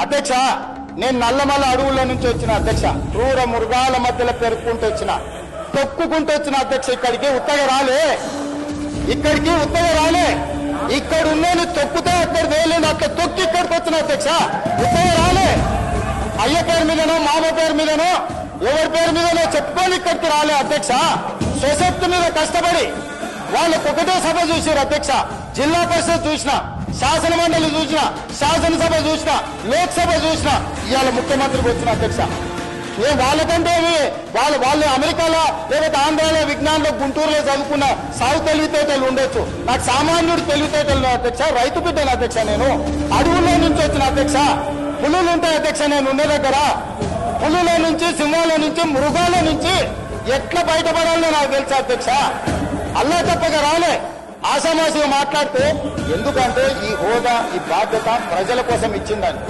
అధ్యక్ష నేను నల్లమల్ల అడవుల నుంచి వచ్చిన అధ్యక్ష క్రూర మృగాల మధ్యలో పెరుక్కుంటూ వచ్చిన తొక్కుకుంటూ వచ్చిన అధ్యక్ష ఇక్కడికి ఉత్తగా రాలే. ఇక్కడికి ఉత్తగా రాలే. ఇక్కడ ఉన్నోని తొక్కుతో అక్కడ వేయలేదు అక్కడ తొక్కి ఇక్కడికి వచ్చిన అధ్యక్ష ఉత్తగా రాలే. అయ్య పేరు మీదనో మామ పేరు మీదనో ఎవరి పేరు మీదనో చెప్పుకొని ఇక్కడికి రాలే అధ్యక్ష. స్వశక్తి మీద కష్టపడి వాళ్ళకు ఒకటే సభ చూసారు అధ్యక్ష. జిల్లా పరిషత్ చూసిన శాసన మండలి చూసిన శాసనసభ చూసిన లోక్సభ చూసిన ఇవాళ ముఖ్యమంత్రికి వచ్చిన అధ్యక్ష. ఏం వాళ్ళకంటే వాళ్ళు వాళ్ళు అమెరికాలో లేకపోతే ఆంధ్రాలో విజ్ఞానంలో గుంటూరులో చదువుకున్న సాగు తెలివితేటలు ఉండొచ్చు. నాకు సామాన్యుడు తెలివితేటలు అధ్యక్ష రైతు బిడ్డను అధ్యక్ష నేను. అడవుల్లో నుంచి వచ్చిన అధ్యక్ష. పులులు ఉంటాయి అధ్యక్ష నేను ఉండే దగ్గర. పులుల నుంచి సింహాల నుంచి మృగాల నుంచి ఎట్లా బయటపడాలో నాకు తెలుసు అధ్యక్ష. అల్లా తప్పగా రాలే. ఆశామాసిగా మాట్లాడితే ఎందుకంటే ఈ హోదా ఈ బాధ్యత ప్రజల కోసం ఇచ్చిందని.